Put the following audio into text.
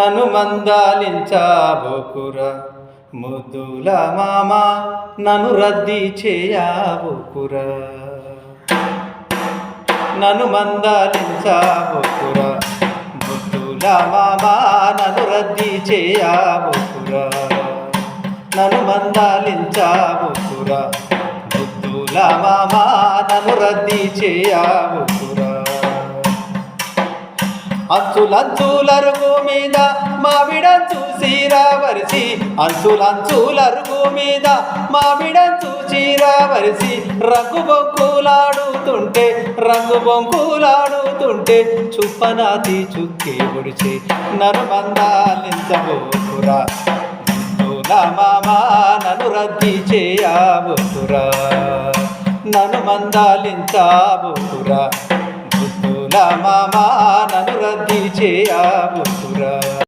నన్ను మందాలించాబోకురా ముద్దుల మామ నన్ను రద్దీ చేయాబోకురా. నన్ను మందాలించాబోకురా ముద్దుల మామ నన్ను రద్దీ చేయాబోకురా. నన్ను మందాలించాబోకురా ముద్దుల మామ నన్ను రద్దీ చేయాబోకురా. అంచులంచులరుగు మీద మావిడంచు చీరావరిసి అంచులంచులరుగు మీద మావిడంచు చీరావరిసి రంగు బొంకులాడుతుంటే రంగు బొంకులాడుతుంటే చుప్పనాతి చుక్కి ఒడిచి నరుమందాలించబోకురా మామా నన్ను రద్దీ చేయబోకురా నన్ను మందాలించబోకురా బుద్ధుల మామా నన్ను రద్దీ చేయబోకురా